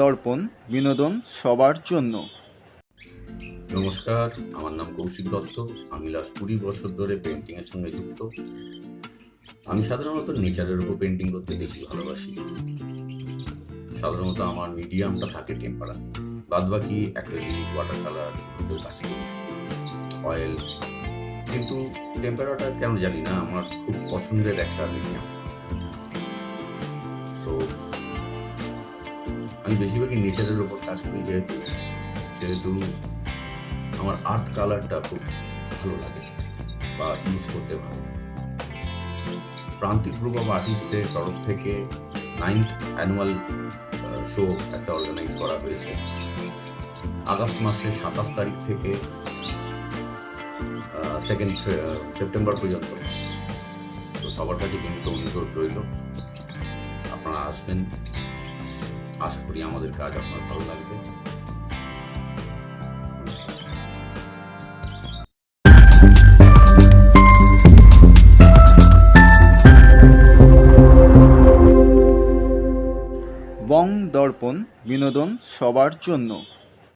দর্পণ বিনোদন সবার জন্য। নমস্কার, আমার নাম কৌশিক দত্ত। আমি লাস্ট কুড়ি বছর ধরে পেন্টিং এর সঙ্গে যুক্ত। আমি সাধারণত নেচারের উপর পেন্টিং করতে বেশি ভালোবাসি। সাধারণত আমার মিডিয়ামটা থাকে টেম্পারা বাদ বাকি অ্যাক্রেলিক ওয়াটার কালার কাছে অয়েল কিন্তু টেম্পারাটা কেন জানি না, আমার খুব পছন্দের একটা মিডিয়াম আমি বেশিরভাগই নেচারের উপর কাজ করি, যেহেতু যেহেতু আমার আর্ট কালারটা খুব ভালো লাগে বা ইউজ করতে ভালো প্রান্তিক গ্রুপ অফ আর্টিস্টের তরফ থেকে নাইন্থ অ্যানুয়াল শো একটা অর্গানাইজ করা হয়েছে। আগস্ট মাসের সাতাশ তারিখ থেকে সেকেন্ড সেপ্টেম্বর পর্যন্ত। তো সবার কাছে কিন্তু অনুরোধ রইল, আপনারা আসবেন। আশা করি আমাদের কাজ আপনার ভালো লাগবে। বং দর্পণ বিনোদন সবার জন্য।